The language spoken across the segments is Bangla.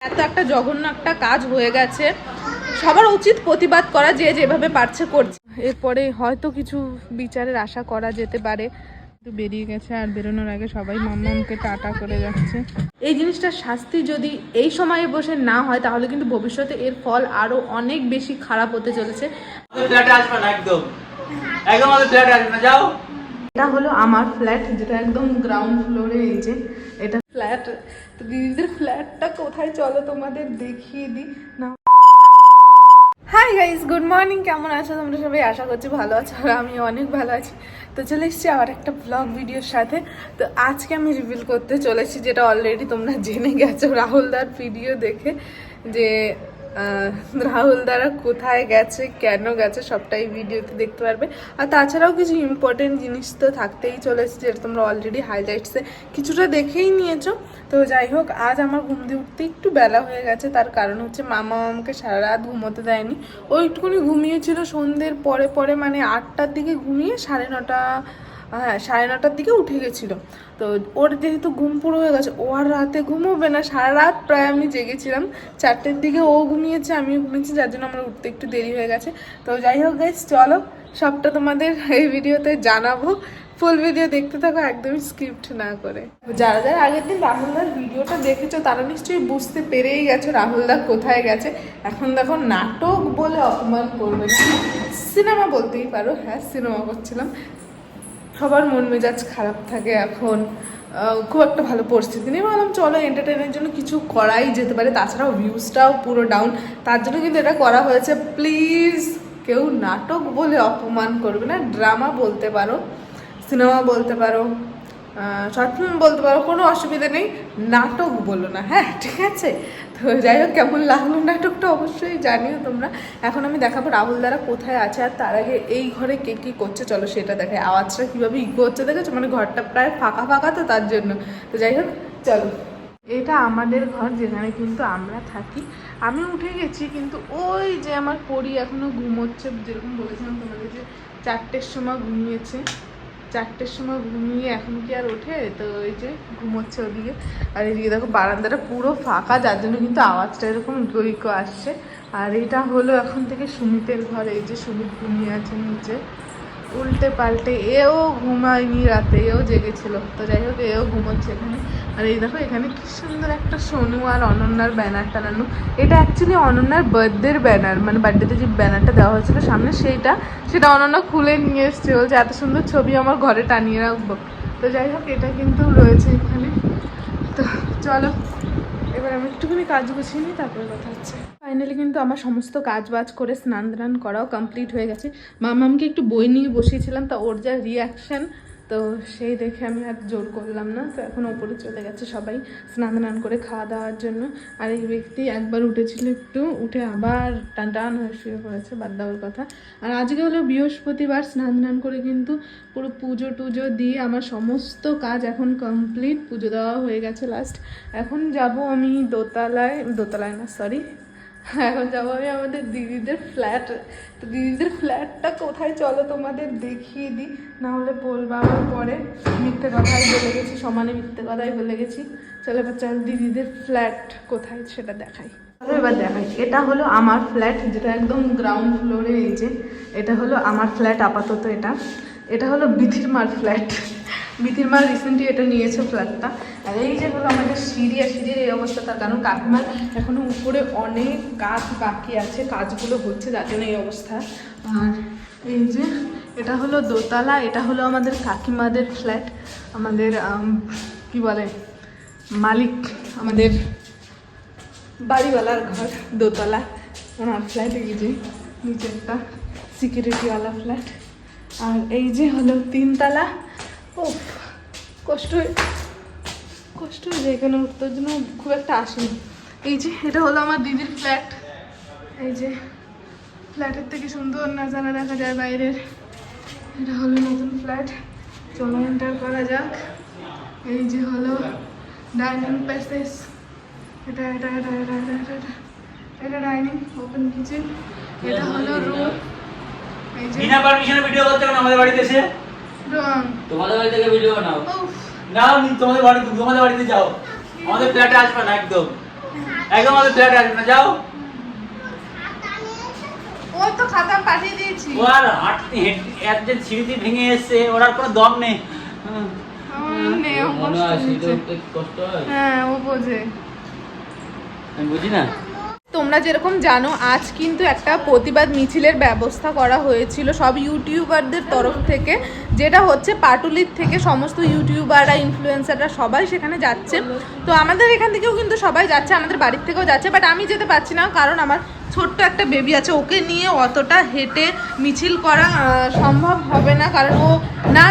এত একটা জঘন্য একটা কাজ হয়ে গেছে। সবার উচিত প্রতিবাদ করা যে যেভাবে পারছে করছে। এরপরে হয়তো কিছু বিচারের আশা করা যেতে পারে। তো বেরিয়ে গেছে আর বেরোনোর আগে সবাই মাম্মামকে টাটা করে যাচ্ছে। এই জিনিসটার শাস্তি যদি এই সময়ে বসে না হয়, তাহলে কিন্তু ভবিষ্যতে এর ফল আরও অনেক বেশি খারাপ হতে চলেছে। একদম। একদম যাও। এটা হলো আমার ফ্ল্যাট যেটা একদম গ্রাউন্ড ফ্লোরে এই যে, এটা ফ্ল্যাট তো দিদিদের ফ্ল্যাটটা কোথায় চলো তোমাদের দেখিয়ে দিই। না। হাই গাইস গুড মর্নিং কেমন আছো তোমরা সবাই? আশা করছি ভালো আছো আর আমি অনেক ভালো আছি। তো চলে এসেছি আবার একটা ব্লগ ভিডিওর সাথে। তো আজকে আমি রিভিল করতে চলেছি, যেটা অলরেডি তোমরা জেনে গেছো, রাহুলদার ভিডিও দেখে, যে রাহুল দ্বারা কোথায় গেছে, কেন গেছে, সবটাই ভিডিওতে দেখতে পারবে। আর তাছাড়াও কিছু ইম্পর্টেন্ট জিনিস তো থাকতেই চলেছে যেটা তোমরা অলরেডি হাইলাইটসে কিছুটা দেখেই নিয়েছো। তো যাই হোক, আজ আমার ঘুম দিয়ে উঠতে একটু বেলা হয়ে গেছে, তার কারণ হচ্ছে মামা আমাকে সারা রাত ঘুমোতে দেয়নি। ও একটুখানি ঘুমিয়েছিল সন্ধ্যের পরে পরে মানে আটটার দিকে ঘুমিয়ে সাড়ে নটা হ্যাঁ সাড়ে নটার দিকে উঠে গেছিল। তো ওর যেহেতু ঘুম পুরো হয়ে গেছে, ও আর রাতে ঘুমোবে না, সারা রাত প্রায় আমি জেগেছিলাম। চারটের দিকে ও ঘুমিয়েছে, আমিও ঘুমিয়েছি, যার জন্য আমার উঠতে একটু দেরি হয়ে গেছে। তো যাই হোক গাইজ চলো, সবটা তোমাদের এই ভিডিওতে জানাব। ফুল ভিডিও দেখতে থাকো, একদমই স্ক্রিপ্ট না করে। যারা যারা আগের দিন রাহুলদার ভিডিওটা দেখেছ, তারা নিশ্চয়ই বুঝতে পেরেই গেছো রাহুলদা কোথায় গেছে। এখন দেখো নাটক বলে অপমান করবে সিনেমা বলতেই পারো হ্যাঁ সিনেমা করছিলাম। সবার মন মেজাজ খারাপ থাকে এখন। খুব একটা ভালো পরিস্থিতি নেই। ভাবলাম চলো এন্টারটেনের জন্য কিছু করাই যেতে পারে। তাছাড়াও ভিউজটাও পুরো ডাউন তার জন্য কিন্তু এটা করা হয়েছে। প্লিজ কেউ নাটক বলে অপমান করবে না। ড্রামা বলতে পারো সিনেমা বলতে পারো শর্ট ফিল্ম বলতে পারো, কোনো অসুবিধা নেই। নাটক বলো না। হ্যাঁ ঠিক আছে? তো যাই হোক, কেমন লাগল নাটকটা অবশ্যই জানিও তোমরা। এখন আমি দেখাবো রাহুল দ্বারা কোথায় আছে আর তার আগে এই ঘরে কে কী করছে, চলো সেটা দেখে। আওয়াজটা কীভাবে ইকো হচ্ছে দেখেছ? মানে ঘরটা প্রায় ফাঁকা ফাঁকা তো তার জন্য। তো যাই হোক, চলো। এটা আমাদের ঘর যেখানে কিন্তু আমরা থাকি। আমি উঠে গেছি, কিন্তু ওই যে আমার পরি এখনও ঘুমোচ্ছে, যেরকম বলেছিলাম তোমাদের যে চারটের সময় ঘুমিয়েছে। চারটের সময় ঘুমিয়ে এখন কি আর ওঠে? তো ওই যে ঘুমোচ্ছে ওদিকে। আর এদিকে দেখো বারান্দাটা পুরো ফাঁকা, যার জন্য কিন্তু আওয়াজটা এরকম গৈক আসছে। আর এটা হলো এখন থেকে সুমিতের ঘর, এই যে সুমিত ঘুমিয়ে আছে নিচে। উল্টে পাল্টে এও ঘুমায়নি রাতে, এও জেগেছিল। তো যাই হোক, এও ঘুমোচ্ছে এখানে। আর এই দেখো, এখানে কি সুন্দর একটা সোনু আর অনন্যার ব্যানার টানানো। এটা অ্যাকচুয়ালি অনন্যার বার্থডের ব্যানার মানে বার্থডেতে যে ব্যানারটা দেওয়া হয়েছিল সামনে, সেইটা। সেটা অনন্যা খুলে নিয়ে এসছে বলছে এত সুন্দর ছবি আমার ঘরে টানিয়ে রাখব। তো যাই হোক, এটা কিন্তু রয়েছে এখানে। তো চলো, এবার আমি একটুখানি কাজ গুছিয়ে নিই, তারপরে কথা হচ্ছে। ফাইনালি কিন্তু আমার সমস্ত কাজ বাজ করে স্নান ধান করাও কমপ্লিট হয়ে গেছে। মামামকে একটু বই নিয়ে বসিয়েছিলাম, তা ওর যা রিয়াকশান তো সেই দেখে আমি আর জোর করলাম না, তো এখন ওপরে চলে গেছে সবাই স্নান টান করে খাওয়া দাওয়ার জন্য। আর এই ব্যক্তি একবার উঠেছিল একটু, উঠে আবার টান টান হয়ে শুয়ে পড়েছে, বাদ দেওয়ার কথা। আর আজকে হলো বৃহস্পতিবার, স্নান টান করে কিন্তু পুরো পুজো টুজো দিয়ে আমার সমস্ত কাজ এখন কমপ্লিট পুজো দেওয়া হয়ে গেছে লাস্ট এখন যাব আমি দোতলায় দোতলায় না সরি এখন যাব আমি আমাদের দিদিদের ফ্ল্যাট তো দিদিদের ফ্ল্যাটটা কোথায় চলো তোমাদের দেখিয়ে দিই। না হলে বলব আবার পরে মিথ্যে কথাই বলে গেছি, সমানে মিথ্যে কথাই বলে গেছি। চলো এবার চল দিদিদের ফ্ল্যাট কোথায় সেটা দেখাই। চলো এবার দেখাই। এটা হলো আমার ফ্ল্যাট যেটা একদম গ্রাউন্ড ফ্লোরে এই যে, এটা হলো আমার ফ্ল্যাট আপাতত এটা। এটা হলো বিথিরমার ফ্ল্যাট বিথিরমার রিসেন্টলি এটা নিয়েছে ফ্ল্যাটটা আর এই যে হলো আমাদের সিঁড়ি আর সিঁড়ির এই অবস্থা তার কারণ কাকিমার এখনও উপরে অনেক কাজ বাকি আছে কাজগুলো হচ্ছে যার জন্য এই অবস্থা। আর এই যে এটা হলো দোতলা এটা হলো আমাদের কাকিমাদের ফ্ল্যাট আমাদের আম, কি বলে মালিক আমাদের বাড়িওয়ালার ঘর দোতলা ওনার ফ্ল্যাট এই যে নিচে একটা সিকিউরিটিওয়ালা ফ্ল্যাট আর এই যে হলো তিনতলা ও কষ্ট কষ্ট হয়ে যায় এখানে উঠতে জন্য খুব একটা আসেনি। এই যে এটা হলো আমার দিদির ফ্ল্যাট এই যে ফ্ল্যাটের থেকে সুন্দর নাজারা দেখা যায় বাইরের। এটা হলো নতুন ফ্ল্যাট চলো এন্টার করা যাক। এই যে হলো ডাইনিং প্যাসেজ এটা এটা এটা এটা এটা এটা এটা। এটা ডাইনিং ওপেন কিচেন এটা হলো রুম এই যে বিনা পারমিশনে ভিডিও করতে আমাদের বাড়িতে এসে? তোমাদের বাড়ি থেকে ভিডিও বানাও। না নি তোমাদের বাড়ি তোমাদের বাড়িতে যাও। আমাদের ফ্ল্যাটে আসবে না একদম। একদম আমাদের ফ্ল্যাটে আসবে না যাও। ও তো খাতা পাঠিয়ে দিয়েছি। ও আর হাঁটতে হেঁটে সিঁড়িতে ভেঙে এসছে ওর আর কোনো দম নেই। হুম। হুম, নে, ও কষ্ট হয়। তোমরা যেরকম জানো আজ কিন্তু একটা প্রতিবাদ মিছিলের ব্যবস্থা করা হয়েছিল সব ইউটিউবারদের তরফ থেকে। যেটা হচ্ছে পাটুলির থেকে সমস্ত ইউটিউবাররা ইনফ্লুয়েন্সাররা সবাই সেখানে যাচ্ছে। তো আমাদের এখান থেকেও কিন্তু সবাই যাচ্ছে, আমাদের বাড়ির থেকেও যাচ্ছে বাট আমি যেতে পারছি না কারণ আমার ছোট্ট একটা বেবি আছে। ওকে নিয়ে অতটা হেঁটে মিছিল করা সম্ভব হবে না কারণ ও না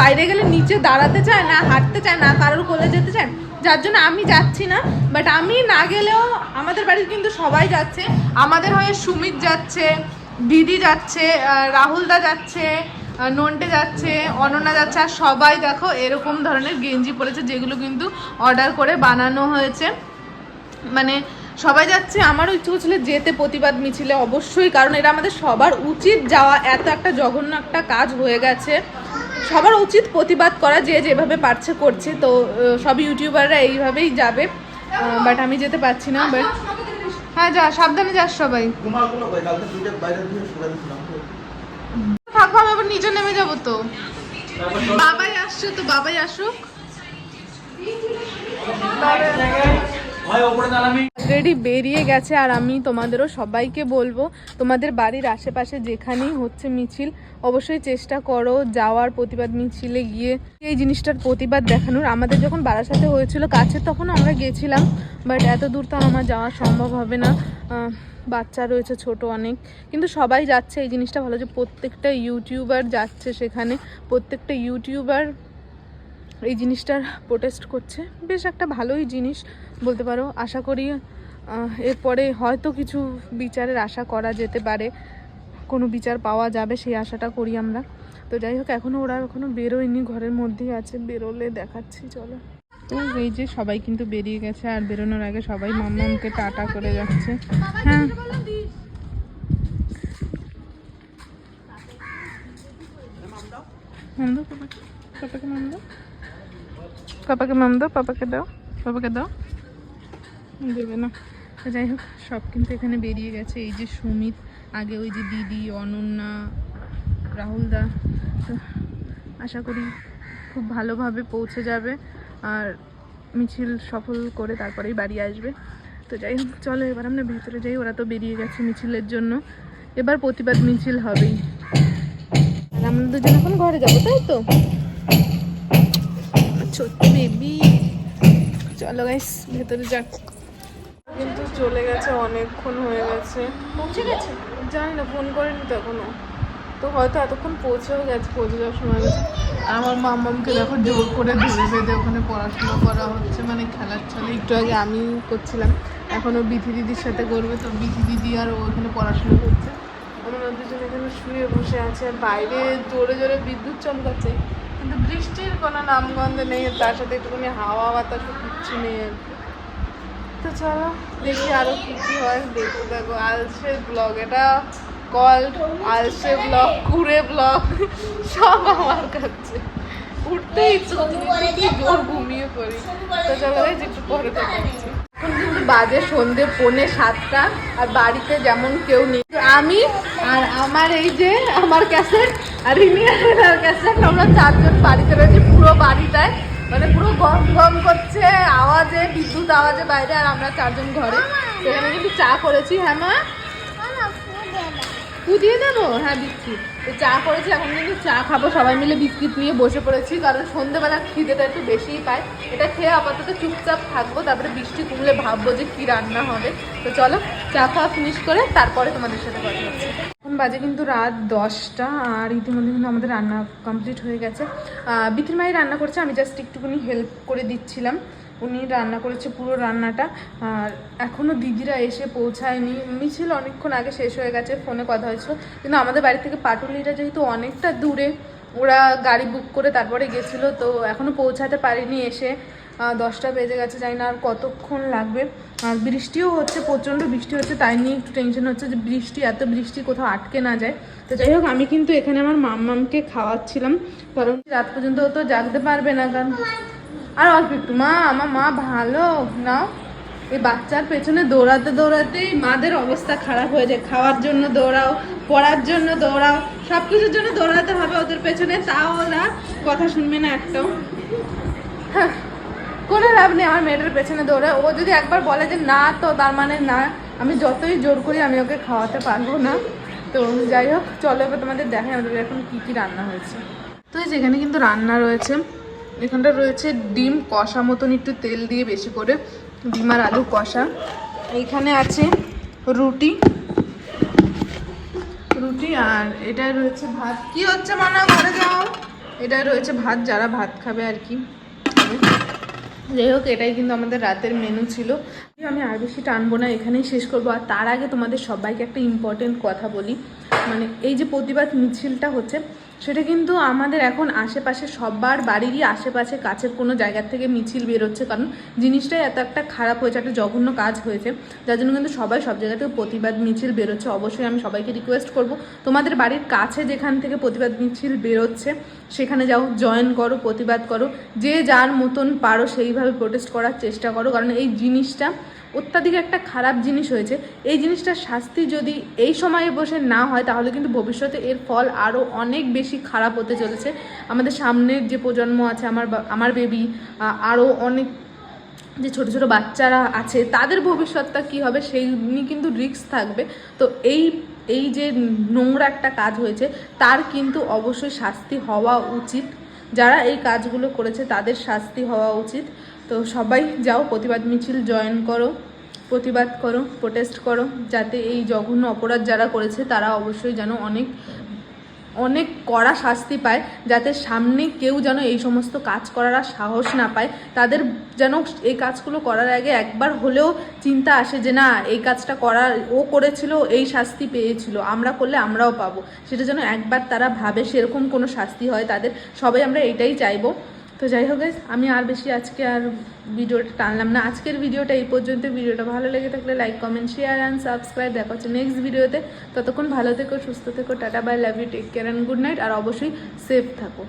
বাইরে গেলে নিচে দাঁড়াতে চায় না, হাঁটতে চায় না, কারোর কোলে যেতে চায় যার জন্য আমি যাচ্ছি না বাট আমি না গেলেও আমাদের বাড়ির কিন্তু সবাই যাচ্ছে। আমাদের হয়ে সুমিত যাচ্ছে, দিদি যাচ্ছে রাহুলদা যাচ্ছে নন্টে যাচ্ছে অনন্যা যাচ্ছে আর সবাই দেখো এরকম ধরনের গেঞ্জি পরেছে যেগুলো কিন্তু অর্ডার করে বানানো হয়েছে। মানে সবাই যাচ্ছে আমারও ইচ্ছে ছিল যেতে প্রতিবাদ মিছিলে অবশ্যই কারণ এটা আমাদের সবার উচিত যাওয়া এত একটা জঘন্য একটা কাজ হয়ে গেছে। সবার উচিত প্রতিবাদ করা যে যেভাবে পারছে করছে তো সব ইউটিউবাররা এইভাবেই যাবে। বাট আমি যেতে পারছি না বাট হ্যাঁ যা সাবধানে যাস সবাই। থাকব আমি আবার নিচে নেমে যাব তো। বাবাই আসছে তো বাবাই আসুক। অলরেডি বেরিয়ে গেছে আর আমি তোমাদেরও সবাইকে বলব, তোমাদের বাড়ির আশেপাশে যেখানেই হচ্ছে মিছিল, অবশ্যই চেষ্টা করো যাওয়ার প্রতিবাদ মিছিলে গিয়ে। এই জিনিসটার প্রতিবাদ দেখানোর। আমাদের যখন বারাসাতে হয়েছিল কাছে তখন আমরা গেছিলাম বাট এত দূর তো আমার যাওয়া সম্ভব হবে না। বাচ্চা রয়েছে, ছোট অনেক। কিন্তু সবাই যাচ্ছে, এই জিনিসটা ভালো যে প্রত্যেকটা ইউটিউবার যাচ্ছে সেখানে। প্রত্যেকটা ইউটিউবার এই জিনিসটার প্রোটেস্ট করছে। বেশ একটা ভালোই জিনিস। বলতে পারো, আশা করি এরপরে হয়তো কিছু বিচারের আশা করা যেতে পারে, কোনো বিচার পাওয়া যাবে, সেই আশাটা করি আমরা। তো যাই হোক এখনও ওরা এখনও বেরোয়নি, ঘরের মধ্যেই আছে, বেরোলে দেখাচ্ছি, চলো। তো এই যে সবাই কিন্তু বেরিয়ে গেছে, আর বেরোনোর আগে সবাই মাম্মামকে টাটা করে যাচ্ছে। হ্যাঁ। মাম পাপাকে পাপাকে মাম দাও, পাপাকে দাও পাপাকে দাও। দেবে না। যাই হোক, সব কিন্তু এখানে বেরিয়ে গেছে। এই যে সুমিত, আগে ওই যে দিদি, অনন্যা রাহুলদা তো আশা করি খুব ভালোভাবে পৌঁছে যাবে। আর মিছিল সফল করে তারপরেই বাড়ি আসবে। তো যাই হোক, চলো এবার আমরা ভেতরে যাই। ওরা তো বেরিয়ে গেছে মিছিলের জন্য। এবার প্রতিবাদ মিছিল হবেই। আর আমরা দুজন এখন ঘরে যাব, তাই তো? ছোট্ট বেবি চলো গাইস ভেতরে যাক। কিন্তু চলে গেছে অনেকক্ষণ হয়ে গেছে। পৌঁছে গেছে? জানি না ফোন করেনি তো এখনও। তো হয়তো এতক্ষণ পৌঁছেও গেছে পৌঁছে যাওয়ার সময় গেছে আমার মামামকে দেখো জোর করে ধরে বেঁধে ওখানে পড়াশোনা করা হচ্ছে মানে খেলার ছলে। একটু আগে আমি করছিলাম এখন ও বিথি দিদির সাথে করবে তো বিথি দিদি আর ও ওখানে পড়াশোনা করছে। আমরা দুজন এখানে শুয়ে বসে আছে আর বাইরে জোরে জোরে বিদ্যুৎ চমকাচ্ছে। কিন্তু বৃষ্টির কোনো নামগন্ধ নেই তার সাথে একটুখানি হাওয়া বাতাস কিচ্ছু নেই আর কি। তো চলো, দেখি আরও কি কি হয়। দেখতে থাকো আলসে ব্লগ এটা কল আলসে ব্লগ কুড়ে ব্লগ সব আমার কাছে। উঠতে ইচ্ছে জোর ঘুমিয়ে পড়ি। তো বাজে সন্ধে পৌনে সাতটা, আর বাড়িতে যেমন কেউ নেই। আমি আর আমার এই যে আমার ক্যাসেট আর রিমিয়ার ক্যাসেট আমরা চারজন বাড়িতে রয়েছি, পুরো বাড়িটায়। মানে পুরো গম গম করছে আওয়াজে বিদ্যুৎ আওয়াজে বাইরে আর আমরা চারজন ঘরে। সেখানে কিন্তু চা করেছি হ্যাঁ মা? ফু দিয়ে দেবো? হ্যাঁ বিস্কিট। তো চা করেছি এখন কিন্তু চা খাব। সবাই মিলে বিস্কিট নিয়ে বসে পড়েছি কারণ সন্ধ্যেবেলা খিদেটা একটু বেশিই পায়। এটা খেয়ে আপাতত চুপচাপ থাকব তারপরে বৃষ্টি কমলে ভাববো যে কি রান্না হবে। তো চলো চা খাওয়া ফিনিশ করে তারপরে তোমাদের সাথে কথা হচ্ছে। এখন বাজে কিন্তু রাত দশটা আর ইতিমধ্যে কিন্তু আমাদের রান্না কমপ্লিট হয়ে গেছে। বিথির মাই রান্না করছে আমি জাস্ট একটুখানি হেল্প করে দিচ্ছিলাম। উনি রান্না করেছে পুরো রান্নাটা। আর এখনও দিদিরা এসে পৌঁছায়নি। মিছিল অনেকক্ষণ আগে শেষ হয়ে গেছে, ফোনে কথা হয়েছিল। কিন্তু আমাদের বাড়ি থেকে পাটুলিটা যেহেতু অনেকটা দূরে, ওরা গাড়ি বুক করে তারপরে গেছিল, তো এখনও পৌঁছাতে পারিনি এসে। দশটা বেজে গেছে, জানি না আর কতক্ষণ লাগবে। আর বৃষ্টিও হচ্ছে, প্রচণ্ড বৃষ্টি হচ্ছে, তাই নিয়ে একটু টেনশন হচ্ছে যে বৃষ্টি, এত বৃষ্টি কোথাও আটকে না যায়। তো যাই হোক, আমি কিন্তু এখানে আমার মাম্মামকে খাওয়াচ্ছিলাম, কারণ রাত পর্যন্ত তো জাগতে পারবে না, কারণ আর অল্প একটু মা, আমার মা ভালো, নাও। এই বাচ্চার পেছনে দৌড়াতে দৌড়াতেই মাদের অবস্থা খারাপ হয়ে যায়। খাওয়ার জন্য দৌড়াও, পড়ার জন্য দৌড়াও সব কিছুর জন্য দৌড়াতে হবে ওদের পেছনে, তাও ওরা কথা শুনবে না একটাও। হ্যাঁ কোনো লাভ নেই, আমার মেয়েটার পেছনে দৌড়ে ও যদি একবার বলে যে না তো, তার মানে না, আমি যতই জোর করি আমি ওকে খাওয়াতে পারব না। তো যাই হোক, চলো এবার তোমাদের দেখাই আমাদের এখন কী কী রান্না হয়েছে। তো যেখানে কিন্তু রান্না রয়েছে। এখানটা রয়েছে ডিম, কষা মতন একটু তেল দিয়ে বেশি করে, ডিম আর আলু কষা। এইখানে আছে রুটি। রুটি আর এটা রয়েছে ভাত। কি হচ্ছে মানা, ঘরে যাও। এটা রয়েছে ভাত, যারা ভাত খাবে আর কি। যাই হোক, এটাই কিন্তু আমাদের রাতের মেনু ছিল। আমি আর বেশি টানবো না, এখানেই শেষ করব। আর তার আগে তোমাদের সবাইকে একটা ইম্পর্টেন্ট কথা বলি। মানে এই যে প্রতিবাদ মিছিলটা হচ্ছে সেটা কিন্তু আমাদের এখন আশেপাশে সবার বাড়িরই আশেপাশে, কাছের কোনো জায়গার থেকে মিছিল বেরোচ্ছে। কারণ জিনিসটাই এত একটা খারাপ হয়েছে, একটা জঘন্য কাজ হয়েছে। যার জন্য কিন্তু সবাই সব জায়গা থেকে প্রতিবাদ মিছিল বেরোচ্ছে। অবশ্যই আমি সবাইকে রিকোয়েস্ট করব, তোমাদের বাড়ির কাছে যেখান থেকে প্রতিবাদ মিছিল বেরোচ্ছে, সেখানে যাও জয়েন করো, প্রতিবাদ করো। যে যার মতন পারো সেইভাবে প্রোটেস্ট করার চেষ্টা করো। কারণ এই জিনিসটা অত্যাধিক একটা খারাপ জিনিস হয়েছে। এই জিনিসটার শাস্তি যদি এই সময়ে বসে না হয়, তাহলে কিন্তু ভবিষ্যতে এর ফল আরও অনেক বেশি খারাপ হতে চলেছে। আমাদের সামনের যে প্রজন্ম আছে, আমার আমার বেবি আরও অনেক যে ছোট ছোট বাচ্চারা আছে, তাদের ভবিষ্যৎটা কি হবে সেই নিয়ে কিন্তু রিস্ক থাকবে। তো এই এই যে নোংরা একটা কাজ হয়েছে, তার কিন্তু অবশ্যই শাস্তি হওয়া উচিত। যারা এই কাজগুলো করেছে, তাদের শাস্তি হওয়া উচিত। তো সবাই যাও, প্রতিবাদ মিছিল জয়েন করো, প্রতিবাদ করো প্রোটেস্ট করো, যাতে এই জঘন্য অপরাধ যারা করেছে, তারা অবশ্যই যেন অনেক অনেক কড়া শাস্তি পায় যাতে সামনে কেউ যেন এই সমস্ত কাজ করার আর সাহস না পায়। তাদের যেন এই কাজগুলো করার আগে একবার হলেও চিন্তা আসে যে, না, এই কাজটা করার, ও করেছিল, এই শাস্তি পেয়েছিল, আমরা করলে আমরাও পাবো। সেটা যেন একবার তারা ভাবে সেরকম কোনো শাস্তি হয় তাদের। সবাই আমরা এটাই চাইব। তো যাই হোক আমি আর বেশি আজকে আর ভিডিওটা টানলাম না। আজকের ভিডিওটা এই পর্যন্ত। ভিডিওটা ভালো লেগে থাকলে like comment share and subscribe দেখা হচ্ছে নেক্সট ভিডিওতে ততক্ষণ ভালো থেকো, সুস্থ থেকো, tata bye love you take care and good night আর অবশ্যই সেফ থাকো।